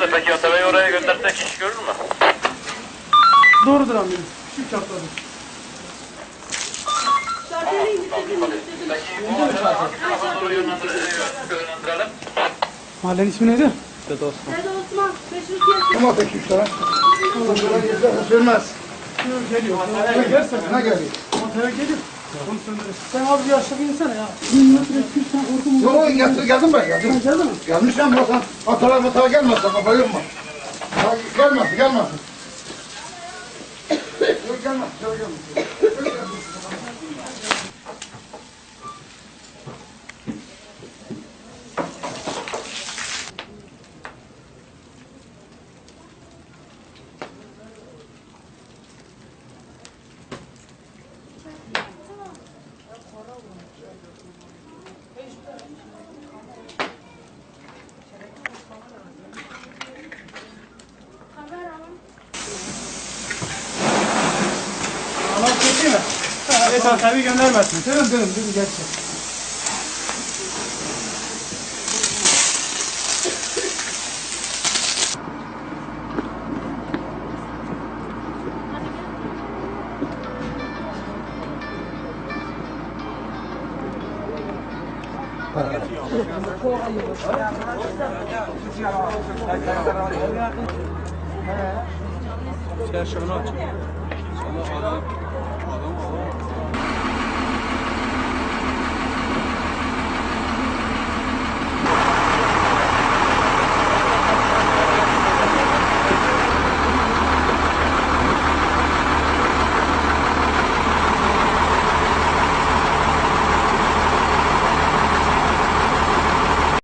Anlaşıldı. Peki Atabey'i oraya göndersek iş görür mü? Doğrudur amirim. Şu çatladı. Mahallenin ismi neydi? Nerede Osman? Meşrutiyet. Ama peki üç tane. Sürmez. Geliyor. Eve gelirse Ne geliyor? Motora gelir. Onu söndürür. Sen az yaşlı bir insana ya. Bilmiyorum direkt 200 tane hortum Yok o geldi, geldim ben geldim. Geldi mi? Gelmişim ben sen atara matara gelmezsen kafa yorma. Ya Gelmez, gelmez. Yok gelmez, yok gelmez. Anam kötü mü? Neyse tabii göndermezsin. Dönün dönün dönün 先上那去。